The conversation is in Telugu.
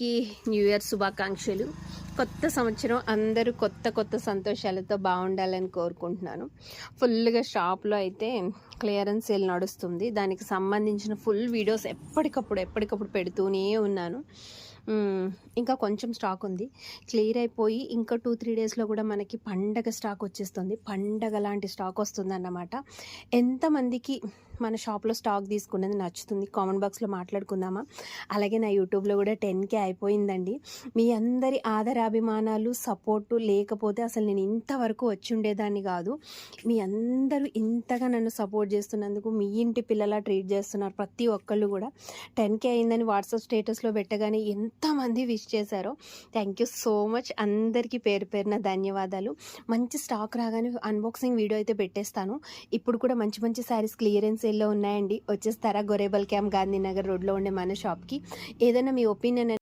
అందరికీ న్యూ ఇయర్ శుభాకాంక్షలు. కొత్త సంవత్సరం అందరూ కొత్త కొత్త సంతోషాలతో బాగుండాలని కోరుకుంటున్నాను. ఫుల్గా షాప్లో అయితే క్లియరెన్స్ సేల్ నడుస్తుంది. దానికి సంబంధించిన ఫుల్ వీడియోస్ ఎప్పటికప్పుడు ఎప్పటికప్పుడు పెడుతూనే ఉన్నాను. ఇంకా కొంచెం స్టాక్ ఉంది. క్లియర్ అయిపోయి ఇంకా టూ త్రీ డేస్లో కూడా మనకి పండగ స్టాక్ వచ్చేస్తుంది. పండగ లాంటి స్టాక్ వస్తుంది అన్నమాట ఎంతమందికి మన షాప్లో స్టాక్ తీసుకున్నది నచ్చుతుంది. కామెంట్ బాక్స్లో మాట్లాడుకుందామా? అలాగే నా యూట్యూబ్లో కూడా టెన్ కే అయిపోయిందండి. మీ అందరి ఆదరాభిమానాలు సపోర్టు లేకపోతే అసలు నేను ఇంతవరకు వచ్చి ఉండేదాన్ని కాదు. మీ అందరూ ఇంతగా నన్ను సపోర్ట్ చేస్తున్నందుకు మీ ఇంటి పిల్లలా ట్రీట్ చేస్తున్నారు ప్రతి ఒక్కళ్ళు కూడా. టెన్ కే అయిందని వాట్సాప్ స్టేటస్లో పెట్టగానే ఎంతమంది విష్ చేశారో. Thank you so much. అందరికీ పేరు పేరున ధన్యవాదాలు. మంచి స్టాక్ రాగానే అన్బాక్సింగ్ వీడియో అయితే పెట్టేస్తాను. ఇప్పుడు కూడా మంచి మంచి శారీస్ క్లియరెన్స్ సేల్లో ఉన్నాయండి. వచ్చేస్తారా గొరేబల్ క్యాంప్ గాంధీనగర్ రోడ్లో ఉండే మన షాప్కి ఏదైనా మీ ఒపీనియన్